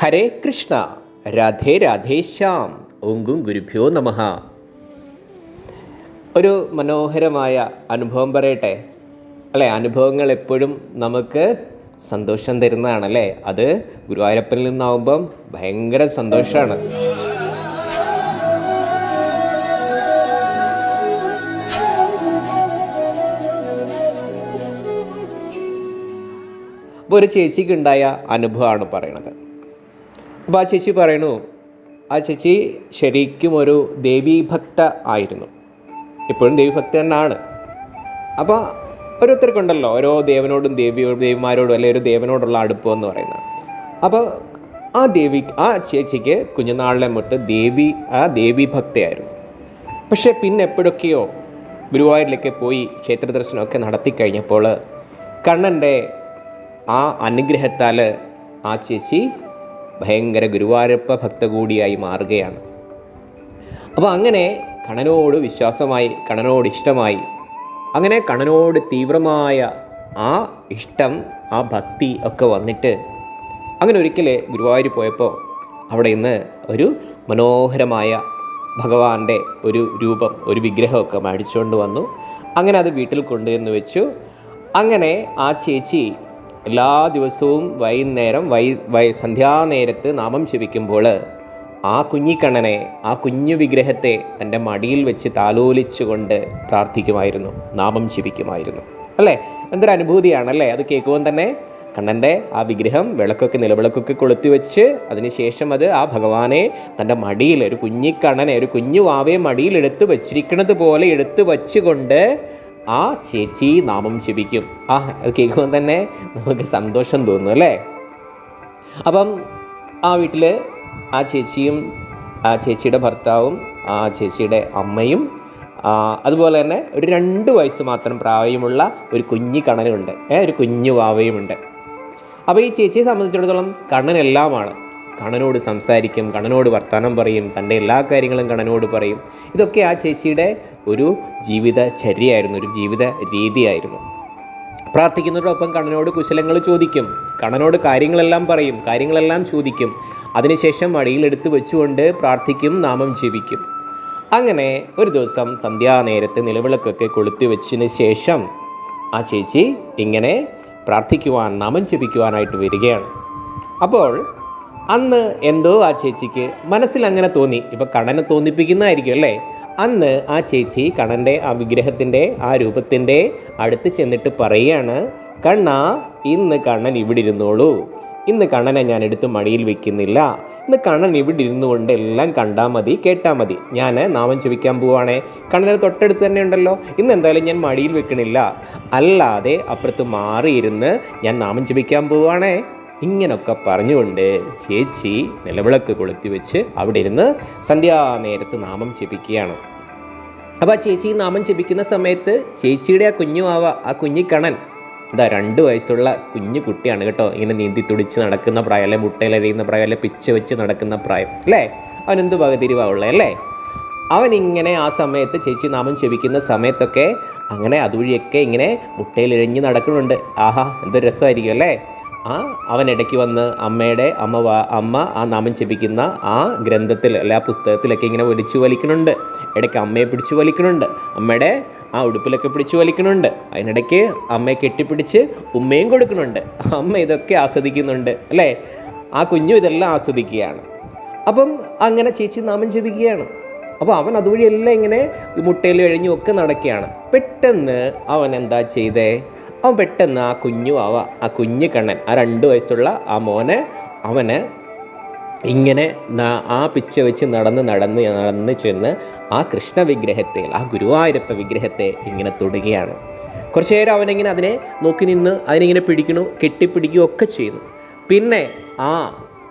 ഹരേ കൃഷ്ണ. രാധേ രാധേശ്യാം ഓങ്കും ഗുരുഭ്യോ നമ. ഒരു മനോഹരമായ അനുഭവം പറയട്ടെ. അല്ലേ അനുഭവങ്ങൾ എപ്പോഴും നമുക്ക് സന്തോഷം തരുന്നതാണല്ലേ അത് ഗുരുവായൂരപ്പനിൽ നിന്നാവുമ്പം ഭയങ്കര സന്തോഷമാണ്. അപ്പോൾ ഒരു ചേച്ചിക്കുണ്ടായ അനുഭവമാണ് പറയണത്. അപ്പോൾ ആ ചേച്ചി പറയണു ആ ചേച്ചി ശരിക്കും ഒരു ദേവീഭക്ത ആയിരുന്നു. ഇപ്പോഴും ദേവീഭക്ത തന്നെയാണ് അപ്പോൾ ഓരോരുത്തർക്കുണ്ടല്ലോ ഓരോ ദേവനോടും ദേവിയോടും ദേവിമാരോടും അല്ലെങ്കിൽ ഒരു ദേവനോടുള്ള അടുപ്പം എന്ന് പറയുന്നത് അപ്പോൾ ആ ദേവി ആ ചേച്ചിക്ക് കുഞ്ഞുനാളിലെ മുട്ട് ദേവി ആ ദേവി ഭക്തയായിരുന്നു പക്ഷേ പിന്നെ എപ്പോഴൊക്കെയോ ഗുരുവായൂരിലൊക്കെ പോയി ക്ഷേത്ര ദർശനമൊക്കെ നടത്തി കഴിഞ്ഞപ്പോൾ കണ്ണന്റെ ആ അനുഗ്രഹത്താൽ ആ ചേച്ചി ഭയങ്കര ഗുരുവായൂരപ്പ ഭക്ത കൂടിയായി മാറുകയാണ്. അപ്പോൾ അങ്ങനെ കണനോട് വിശ്വാസമായി കണനോട് ഇഷ്ടമായി അങ്ങനെ കണനോട് തീവ്രമായ ആ ഇഷ്ടം ആ ഭക്തി ഒക്കെ വന്നിട്ട് അങ്ങനെ ഒരിക്കൽ ഗുരുവായൂർ പോയപ്പോൾ അവിടെ ഇന്ന് ഒരു മനോഹരമായ ഭഗവാന്റെ ഒരു രൂപം ഒരു വിഗ്രഹമൊക്കെ മേടിച്ചുകൊണ്ട് വന്നു. അങ്ങനെ അത് വീട്ടിൽ കൊണ്ടുവന്ന് വെച്ചു. അങ്ങനെ ആ ചേച്ചി എല്ലാ ദിവസവും വൈകുന്നേരം വൈ വൈ സന്ധ്യാനേരത്ത് നാമം ശിവിക്കുമ്പോൾ ആ കുഞ്ഞിക്കണ്ണനെ ആ കുഞ്ഞു വിഗ്രഹത്തെ തന്റെ മടിയിൽ വെച്ച് താലോലിച്ചുകൊണ്ട് പ്രാർത്ഥിക്കുമായിരുന്നു നാമം ശിവിക്കുമായിരുന്നു അല്ലേ? എന്തൊരു അനുഭൂതിയാണല്ലേ? അത് കേൾക്കുമ്പോൾ തന്നെ കണ്ണന്റെ ആ വിഗ്രഹം വിളക്കൊക്കെ നിലവിളക്കൊക്കെ കൊളുത്തി വെച്ച് അതിനുശേഷം അത് ആ ഭഗവാനെ തന്റെ മടിയിൽ ഒരു കുഞ്ഞിക്കണ്ണനെ ഒരു കുഞ്ഞു വാവയെ മടിയിൽ വച്ചിരിക്കുന്നത് പോലെ എടുത്തു വച്ചുകൊണ്ട് ആ ചേച്ചി നാമം ജപിക്കും. ആ അത് കേൾക്കുമ്പോൾ തന്നെ നമുക്ക് സന്തോഷം തോന്നും അല്ലേ? അപ്പം ആ വീട്ടിൽ ആ ചേച്ചിയും ആ ചേച്ചിയുടെ ഭർത്താവും ആ ചേച്ചിയുടെ അമ്മയും അതുപോലെ തന്നെ ഒരു രണ്ട് വയസ്സ് മാത്രം പ്രായമുള്ള ഒരു കുഞ്ഞി കണനുണ്ട് ഒരു കുഞ്ഞു വാവയുമുണ്ട്. അപ്പോൾ ഈ ചേച്ചിയെ സംബന്ധിച്ചിടത്തോളം കണ്ണനെല്ലാമാണ് കണ്ണനോട് സംസാരിക്കും കണ്ണനോട് വർത്തമാനം പറയും തന്റെ എല്ലാ കാര്യങ്ങളും കണ്ണനോട് പറയും. ഇതൊക്കെ ആ ചേച്ചിയുടെ ഒരു ജീവിത ചര്യയായിരുന്നു ഒരു ജീവിത രീതിയായിരുന്നു പ്രാർത്ഥിക്കുന്നതോടൊപ്പം കണ്ണനോട് കുശലങ്ങൾ ചോദിക്കും കണ്ണനോട് കാര്യങ്ങളെല്ലാം പറയും കാര്യങ്ങളെല്ലാം ചോദിക്കും. അതിനുശേഷം വഴിയിലെടുത്ത് വെച്ചുകൊണ്ട് പ്രാർത്ഥിക്കും നാമം ജീവിക്കും അങ്ങനെ ഒരു ദിവസം സന്ധ്യാനേരത്ത് നിലവിളക്കൊക്കെ കൊളുത്തി വെച്ചതിന് ശേഷം ആ ചേച്ചി ഇങ്ങനെ പ്രാർത്ഥിക്കുവാൻ നാമം ജപിക്കുവാനായിട്ട് വരികയാണ്. അപ്പോൾ അന്ന് എന്തോ ആ ചേച്ചിക്ക് മനസ്സിൽ അങ്ങനെ തോന്നി. ഇപ്പം കണ്ണനെ തോന്നിപ്പിക്കുന്നതായിരിക്കും അല്ലേ? അന്ന് ആ ചേച്ചി കണ്ണന്റെ ആ വിഗ്രഹത്തിന്റെ ആ രൂപത്തിന്റെ അടുത്ത് ചെന്നിട്ട് പറയുകയാണ് കണ്ണ ഇന്ന് കണ്ണൻ ഇവിടെ ഇരുന്നോളൂ. ഇന്ന് കണ്ണനെ ഞാൻ എടുത്ത് മടിയിൽ വെക്കുന്നില്ല. ഇന്ന് കണ്ണൻ ഇവിടെ ഇരുന്നു കൊണ്ട് എല്ലാം കണ്ടാൽ മതി കേട്ടാൽ മതി. ഞാൻ നാമം ചോദിക്കാൻ പോവാണേ. കണ്ണനെ തൊട്ടടുത്ത് തന്നെ ഉണ്ടല്ലോ. ഇന്ന് എന്തായാലും ഞാൻ മടിയിൽ വെക്കണില്ല. അല്ലാതെ അപ്പുറത്ത് മാറിയിരുന്ന് ഞാൻ നാമം ചോദിക്കാൻ പോവാണേ. ഇങ്ങനൊക്കെ പറഞ്ഞുകൊണ്ട് ചേച്ചി നിലവിളക്ക് കൊളുത്തി വെച്ച് അവിടെ ഇരുന്ന് സന്ധ്യാനേരത്ത് നാമം ജപിക്കുകയാണ്. അപ്പോൾ ആ ചേച്ചി നാമം ജപിക്കുന്ന സമയത്ത് ചേച്ചിയുടെ ആ കുഞ്ഞു ആവ ആ കുഞ്ഞിക്കണൻ എന്താ രണ്ട് വയസ്സുള്ള കുഞ്ഞു കുട്ടിയാണ് കേട്ടോ. ഇങ്ങനെ നീന്തി തുടിച്ച് നടക്കുന്ന പ്രായം അല്ലെ മുട്ടയിലറിയുന്ന പ്രായം അല്ലെ പിച്ച വെച്ച് നടക്കുന്ന പ്രായം അല്ലേ? അവനെന്ത് എന്ത് പകുതിരിവാവുള്ളത് അല്ലേ? അവൻ ഇങ്ങനെ ആ സമയത്ത് ചേച്ചി നാമം ചെവിക്കുന്ന സമയത്തൊക്കെ അങ്ങനെ അതുവഴിയൊക്കെ ഇങ്ങനെ മുട്ടയിലിഴഞ്ഞ് നടക്കുന്നുണ്ട്. ആഹാ എന്തൊരു രസമായിരിക്കും അല്ലേ? ആ അവൻ ഇടയ്ക്ക് വന്ന് അമ്മയുടെ അമ്മ അമ്മ ആ നാമം ജപിക്കുന്ന ആ ഗ്രന്ഥത്തിൽ അല്ലെ ആ പുസ്തകത്തിലൊക്കെ ഇങ്ങനെ വലിച്ചു വലിക്കണുണ്ട് ഇടയ്ക്ക് അമ്മയെ പിടിച്ചു വലിക്കണുണ്ട് അമ്മയുടെ ആ ഉടുപ്പിലൊക്കെ പിടിച്ചു വലിക്കണുണ്ട് അതിനിടയ്ക്ക് അമ്മയെ കെട്ടിപ്പിടിച്ച് ഉമ്മയും കൊടുക്കണുണ്ട് അമ്മ ഇതൊക്കെ ആസ്വദിക്കുന്നുണ്ട് അല്ലേ? ആ കുഞ്ഞു ഇതെല്ലാം ആസ്വദിക്കുകയാണ്. അപ്പം അങ്ങനെ ചേച്ചി നാമം ജപിക്കുകയാണ്. അപ്പോൾ അവൻ അതുവഴി എല്ലാം ഇങ്ങനെ മുട്ടയിൽ കഴിഞ്ഞും ഒക്കെ നടക്കുകയാണ്. പെട്ടെന്ന് അവൻ എന്താ ചെയ്തേ? അവൻ പെട്ടെന്ന് ആ കുഞ്ഞു അവ ആ കുഞ്ഞു കണ്ണൻ ആ രണ്ട് വയസ്സുള്ള ആ മോനെ അവന് ഇങ്ങനെ ആ പിച്ച വെച്ച് നടന്ന് നടന്ന് നടന്ന് ചെന്ന് ആ കൃഷ്ണ വിഗ്രഹത്തെ ആ ഗുരുവായൂരപ്പ വിഗ്രഹത്തെ ഇങ്ങനെ തൊടുകയാണ്. കുറച്ചു നേരം അവനിങ്ങനെ അതിനെ നോക്കി നിന്ന് അതിനിങ്ങനെ പിടിക്കണു കെട്ടിപ്പിടിക്കുകയൊക്കെ ചെയ്യുന്നു. പിന്നെ ആ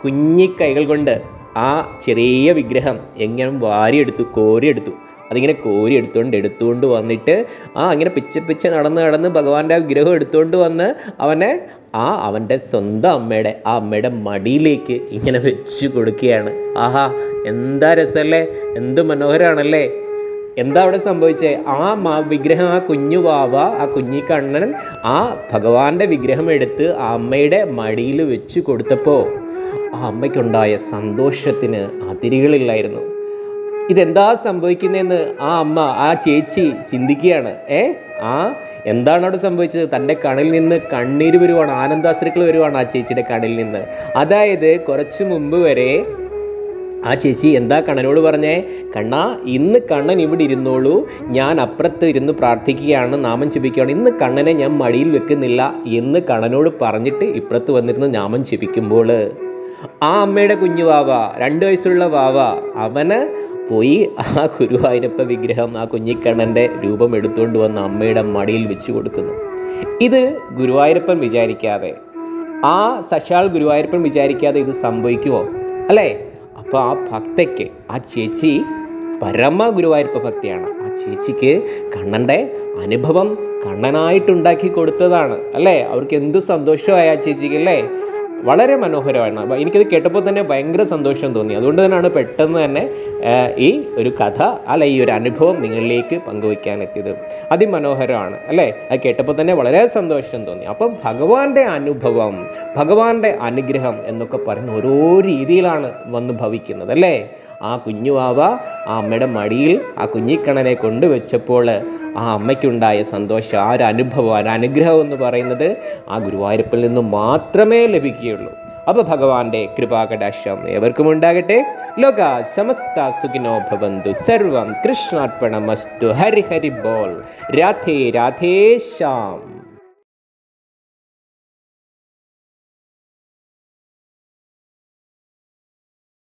കുഞ്ഞിക്കൈകൾ കൊണ്ട് ആ ചെറിയ വിഗ്രഹം എങ്ങനെ വാരിയെടുത്തു കോരിയെടുത്തു അതിങ്ങനെ കോരി എടുത്തുകൊണ്ട് എടുത്തുകൊണ്ട് വന്നിട്ട് ആ അങ്ങനെ പിച്ച പിച്ച നടന്ന് നടന്ന് ഭഗവാന്റെ ആ വിഗ്രഹം എടുത്തുകൊണ്ട് വന്ന് അവനെ ആ അവന്റെ സ്വന്തം അമ്മയുടെ ആ അമ്മയുടെ മടിയിലേക്ക് ഇങ്ങനെ വെച്ച് കൊടുക്കുകയാണ്. ആഹാ എന്താ രസമല്ലേ എന്ത് മനോഹരമാണല്ലേ എന്താ അവിടെ സംഭവിച്ചേ? ആ വിഗ്രഹം ആ കുഞ്ഞു വാവ ആ കുഞ്ഞി കണ്ണൻ ആ ഭഗവാന്റെ വിഗ്രഹം എടുത്ത് ആ അമ്മയുടെ മടിയിൽ വെച്ച് കൊടുത്തപ്പോൾ ആ അമ്മയ്ക്കുണ്ടായ സന്തോഷത്തിന് അതിരുകളില്ലായിരുന്നു. ഇതെന്താ സംഭവിക്കുന്നതെന്ന് ആ അമ്മ ആ ചേച്ചി ചിന്തിക്കുകയാണ്. ഏ? ആ എന്താണ് അവിടെ സംഭവിച്ചത്? തന്റെ കണിൽ നിന്ന് കണ്ണീര് വരുവാണ് ആനന്ദാശ്രുക്കൾ വരുവാണ് ആ ചേച്ചിയുടെ കണിൽ നിന്ന്. അതായത് കുറച്ച് മുമ്പ് വരെ ആ ചേച്ചി എന്താ കണ്ണനോട് പറഞ്ഞേ? കണ്ണാ ഇന്ന് കണ്ണൻ ഇവിടെ ഇരുന്നോളൂ. ഞാൻ അപ്പുറത്ത് ഇരുന്ന് പ്രാർത്ഥിക്കുകയാണ് നാമം ജപിക്കുകയാണ്. ഇന്ന് കണ്ണനെ ഞാൻ മടിയിൽ വെക്കുന്നില്ല എന്ന് കണ്ണനോട് പറഞ്ഞിട്ട് ഇപ്പുറത്ത് വന്നിരുന്ന് നാമം ജപിക്കുമ്പോൾ ആ അമ്മയുടെ കുഞ്ഞു വാവ രണ്ട് വയസ്സുള്ള വാവ അവന് പോയി ആ ഗുരുവായൂരപ്പ വിഗ്രഹം ആ കുഞ്ഞിക്കണ്ണന്റെ രൂപം എടുത്തുകൊണ്ട് വന്ന അമ്മയുടെ മടിയിൽ വെച്ച് കൊടുക്കുന്നു. ഇത് ഗുരുവായൂരപ്പൻ വിചാരിക്കാതെ ആ സശാൽ ഗുരുവായൂരപ്പൻ വിചാരിക്കാതെ ഇത് സംഭവിക്കുമോ? അല്ലേ? അപ്പോൾ ആ ഭക്തയ്ക്ക് ആ ചേച്ചി പരമ ഗുരുവായൂരപ്പ ഭക്തിയാണ്. ആ ചേച്ചിക്ക് കണ്ണന്റെ അനുഭവം കണ്ണനായിട്ടുണ്ടാക്കി കൊടുത്തതാണ്. അല്ലേ? അവർക്ക് എന്ത് സന്തോഷമായി ആ ചേച്ചിക്ക് അല്ലേ? വളരെ മനോഹരമാണ്. എനിക്കത് കേട്ടപ്പോൾ തന്നെ ഭയങ്കര സന്തോഷം തോന്നി. അതുകൊണ്ട് തന്നെയാണ് പെട്ടെന്ന് തന്നെ ഈ ഒരു കഥ അല്ല ഈ ഒരു അനുഭവം നിങ്ങളിലേക്ക് പങ്കുവയ്ക്കാൻ എത്തിയത്. അതിമനോഹരമാണ് അല്ലേ? അത് കേട്ടപ്പോൾ തന്നെ വളരെ സന്തോഷം തോന്നി. അപ്പം ഭഗവാന്റെ അനുഭവം ഭഗവാന്റെ അനുഗ്രഹം എന്നൊക്കെ പറയുന്ന ഓരോ രീതിയിലാണ് വന്ന് ഭവിക്കുന്നത് അല്ലേ? ആ കുഞ്ഞുവാവ ആ അമ്മയുടെ മടിയിൽ ആ കുഞ്ഞിക്കണനെ കൊണ്ടുവച്ചപ്പോൾ ആ അമ്മയ്ക്കുണ്ടായ സന്തോഷം ആ ഒരു അനുഭവം അനുഗ്രഹം എന്ന് പറയുന്നത് ആ ഗുരുവായൂരപ്പിൽ നിന്ന് മാത്രമേ ലഭിക്കുകയുള്ളൂ അപ്പോൾ ഭഗവാന്റെ കൃപാകടാശം ഏവർക്കും ഉണ്ടാകട്ടെ. ലോക സമസ്ത സുഖിനോ ഭവന്തു. സർവം കൃഷ്ണാർപ്പണമസ്തു. ഹരി ഹരി ബോൾ. രാധേ രാധേ ശ്യാം.